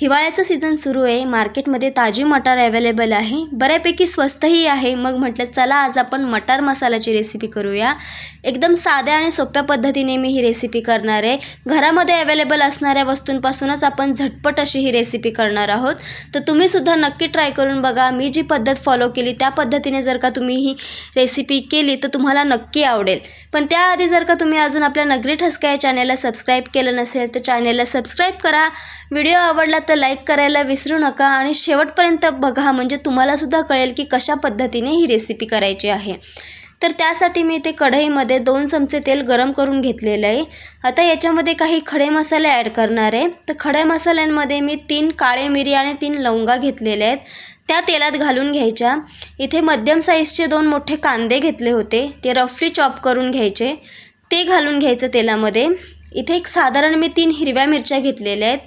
हिवाळ्याचं season सुरू आहे. मार्केटमध्ये ताजी मटार अवेलेबल आहे. बऱ्यापैकी स्वस्तही आहे. मग म्हटलं चला आज आपण मटार मसाल्याची रेसिपी करूया. एकदम साध्या आणि सोप्या पद्धतीने मी ही रेसिपी करणार आहे. घरामध्ये अवेलेबल असणाऱ्या वस्तूंपासूनच आपण झटपट अशी ही रेसिपी करणार आहोत. तर तुम्हीसुद्धा नक्की ट्राय करून बघा. मी जी पद्धत फॉलो केली त्या पद्धतीने जर का तुम्ही ही रेसिपी केली तर तुम्हाला नक्की आवडेल. पण त्याआधी जर का तुम्ही अजून आपल्या नगरी ठसका या चॅनेलला सबस्क्राईब केलं नसेल तर चॅनेलला सबस्क्राईब करा. व्हिडिओ आवडला तर लाईक करायला विसरू नका आणि शेवटपर्यंत बघा म्हणजे तुम्हालासुद्धा कळेल की कशा पद्धतीने ही रेसिपी करायची आहे. तर त्यासाठी मी ते कढईमध्ये दोन चमचे तेल गरम करून घेतलेलं आहे. आता याच्यामध्ये काही खडे मसाले ॲड करणार आहे. तर खड्या मसाल्यांमध्ये मी तीन काळे मिरी आणि तीन लवंगा घेतलेल्या आहेत. त्या तेलात घालून घ्यायच्या. इथे मध्यम साईजचे दोन मोठे कांदे घेतले होते. ते रफली चॉप करून घ्यायचे. ते घालून घ्यायचं तेलामध्ये. इथे एक साधारण मी तीन हिरव्या मिरच्या घेतलेल्या आहेत.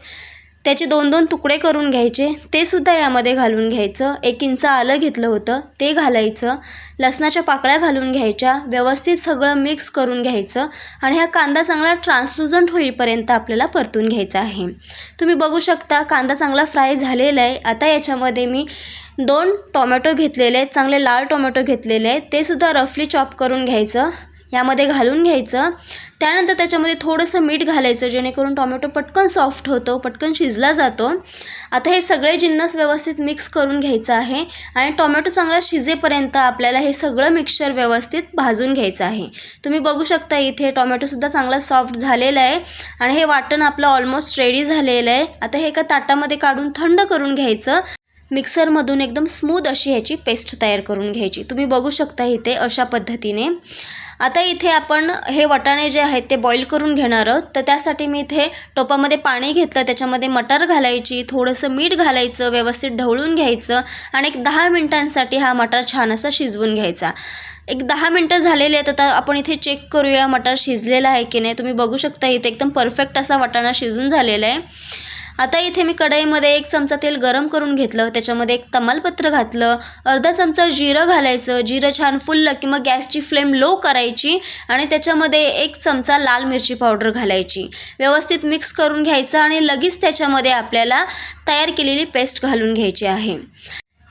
त्याचे दोन दोन तुकडे करून घ्यायचे ते सुद्धा यामध्ये घालून घ्यायचं. एक इंच आलं घेतलं होतं ते घालायचं. लसणाच्या पाकळ्या घालून घ्यायच्या. व्यवस्थित सगळं मिक्स करून घ्यायचं आणि हा कांदा चांगला ट्रान्सलुजंट होईपर्यंत आपल्याला परतून घ्यायचा आहे. तुम्ही बघू शकता कांदा चांगला फ्राय झालेला आहे. आता याच्यामध्ये मी दोन टोमॅटो घेतलेले आहेत चांगले लाल टोमॅटो घेतलेले आहेत. ते सुद्धा रफली चॉप करून घ्यायचं. यामध्ये घालून घ्यायचं. त्यानंतर त्याच्यामध्ये थोडंसं मीठ घालायचं जेणेकरून टोमॅटो पटकन सॉफ्ट होतो पटकन शिजला जातो. आता हे सगळे जिन्नस व्यवस्थित मिक्स करून घ्यायचं आहे आणि टोमॅटो चांगला शिजेपर्यंत आपल्याला हे सगळं मिक्सचर व्यवस्थित भाजून घ्यायचं आहे. तुम्ही बघू शकता इथे टोमॅटोसुद्धा चांगला सॉफ्ट झालेला आहे आणि हे वाटण आपलं ऑलमोस्ट रेडी झालेलं आहे. आता हे एका ताटामध्ये काढून थंड करून घ्यायचं. मिक्सरमधून एकदम स्मूथ अशी ह्याची पेस्ट तयार करून घ्यायची. तुम्ही बघू शकता इथे अशा पद्धतीने. आता इथे आपण हे वाटाणे जे आहेत ते बॉईल करून घेणार आहोत. तर त्यासाठी मी इथे टोपामध्ये पाणी घेतलं त्याच्यामध्ये मटार घालायची थोडंसं मीठ घालायचं व्यवस्थित ढवळून घ्यायचं आणि एक दहा मिनटांसाठी हा मटार छान असा शिजवून घ्यायचा. एक दहा मिनटं झालेले आहेत आता आपण इथे चेक करूया मटार शिजलेला आहे की नाही. तुम्ही बघू शकता इथे एकदम परफेक्ट असा वाटाणा शिजून झालेला आहे. आता इथे मी कढईमध्ये एक चमचा तेल गरम करून घेतलं. त्याच्यामध्ये एक तमालपत्र घातलं. अर्धा चमचा जिरं घालायचं. जिरं छान फुललं की मग गॅसची फ्लेम लो करायची आणि त्याच्यामध्ये एक चमचा लाल मिरची पावडर घालायची. व्यवस्थित मिक्स करून घ्यायचं आणि लगेच त्याच्यामध्ये आपल्याला तयार केलेली पेस्ट घालून घ्यायची आहे.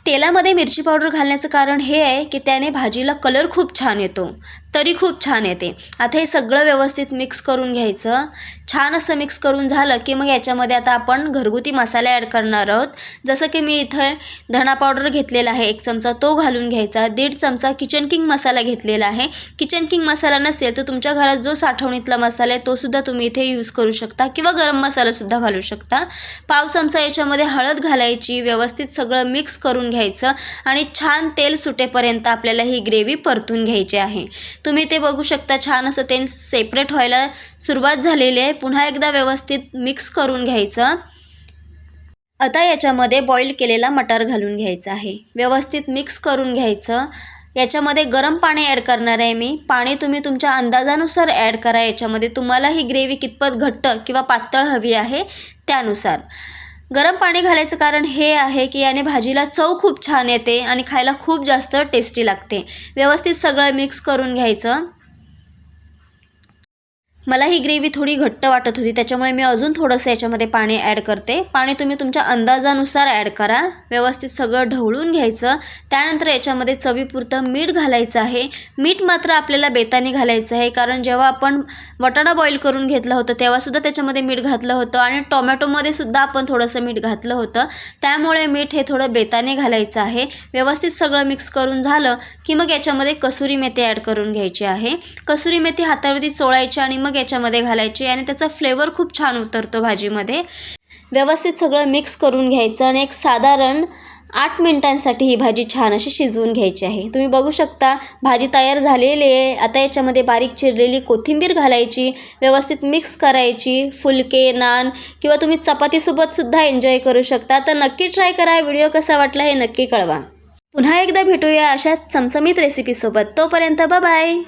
तेलामध्ये मिरची पावडर घालण्याचं कारण हे आहे की त्याने भाजीला कलर खूप छान येतो. तरी खूप छान येते. आता हे सगळं व्यवस्थित मिक्स करून घ्यायचं. छान असं मिक्स करून झालं की मग याच्यामध्ये आता आपण घरगुती मसाले ॲड करणार आहोत. जसं की मी इथं धणा पावडर घेतलेला आहे एक चमचा तो घालून घ्यायचा दीड चमचा किचन किंग मसाला घेतलेला आहे. किचन किंग मसाला नसेल तर तुमच्या घरात जो साठवणीतला मसाला आहे तोसुद्धा तुम्ही इथे यूज करू शकता किंवा गरम मसालासुद्धा घालू शकता. पाव चमचा याच्यामध्ये हळद घालायची व्यवस्थित सगळं मिक्स करून घ्यायचं आणि छान तेल सुटेपर्यंत आपल्याला ही ग्रेव्ही परतून घ्यायची आहे. तुम्ही ते बघू शकता छान असं तेल सेपरेट व्हायला सुरुवात झालेली आहे. पुन्हा एकदा व्यवस्थित मिक्स करून घ्यायचं. आता याच्यामध्ये बॉईल केलेला मटार घालून घ्यायचा आहे. व्यवस्थित मिक्स करून घ्यायचं. याच्यामध्ये गरम पाणी ॲड करणार आहे मी. पाणी तुम्ही तुमच्या अंदाजानुसार ॲड करा. याच्यामध्ये तुम्हाला ही ग्रेव्ही कितपत घट्ट किंवा पातळ हवी आहे त्यानुसार. गरम पाणी घालायचं कारण हे आहे की याने भाजीला चव खूप छान येते आणि खायला खूप जास्त टेस्टी लागते. व्यवस्थित सगळं मिक्स करून घ्यायचं. मला ही ग्रेव्ही थोडी घट्ट वाटत होती त्याच्यामुळे मी अजून थोडंसं याच्यामध्ये पाणी ॲड करते. पाणी तुम्ही तुमच्या अंदाजानुसार ॲड करा. व्यवस्थित सगळं ढवळून घ्यायचं. त्यानंतर याच्यामध्ये चवीपुरतं मीठ घालायचं आहे. मीठ मात्र आपल्याला बेताने घालायचं आहे कारण जेव्हा आपण वटाणा बॉईल करून घेतलं होतं तेव्हासुद्धा त्याच्यामध्ये मीठ घातलं होतं आणि टोमॅटोमध्ये सुद्धा आपण थोडंसं मीठ घातलं होतं. त्यामुळे मीठ हे थोडं बेताने घालायचं आहे. व्यवस्थित सगळं मिक्स करून झालं की मग याच्यामध्ये कसुरी मेथी ॲड करून घ्यायची आहे. कसुरी मेथी हातावरती चोळायची आणि मग याच्यामध्ये घालायची आणि त्याचा फ्लेवर खूप छान उतरतो भाजीमध्ये. व्यवस्थित सगळं मिक्स करून घ्यायचं आणि एक साधारण आठ मिनिटांसाठी ही भाजी छान अशी शिजवून घ्यायची आहे. तुम्ही बघू शकता भाजी तयार झालेली आहे. आता याच्यामध्ये बारीक चिरलेली कोथिंबीर घालायची व्यवस्थित मिक्स करायची फुलके नान किंवा तुम्ही चपातीसोबतसुद्धा एन्जॉय करू शकता. तर नक्की ट्राय करा. व्हिडिओ कसा वाटला हे नक्की कळवा. पुन्हा एकदा भेटूया अशाच चमचमीत रेसिपीसोबत तोपर्यंत बाय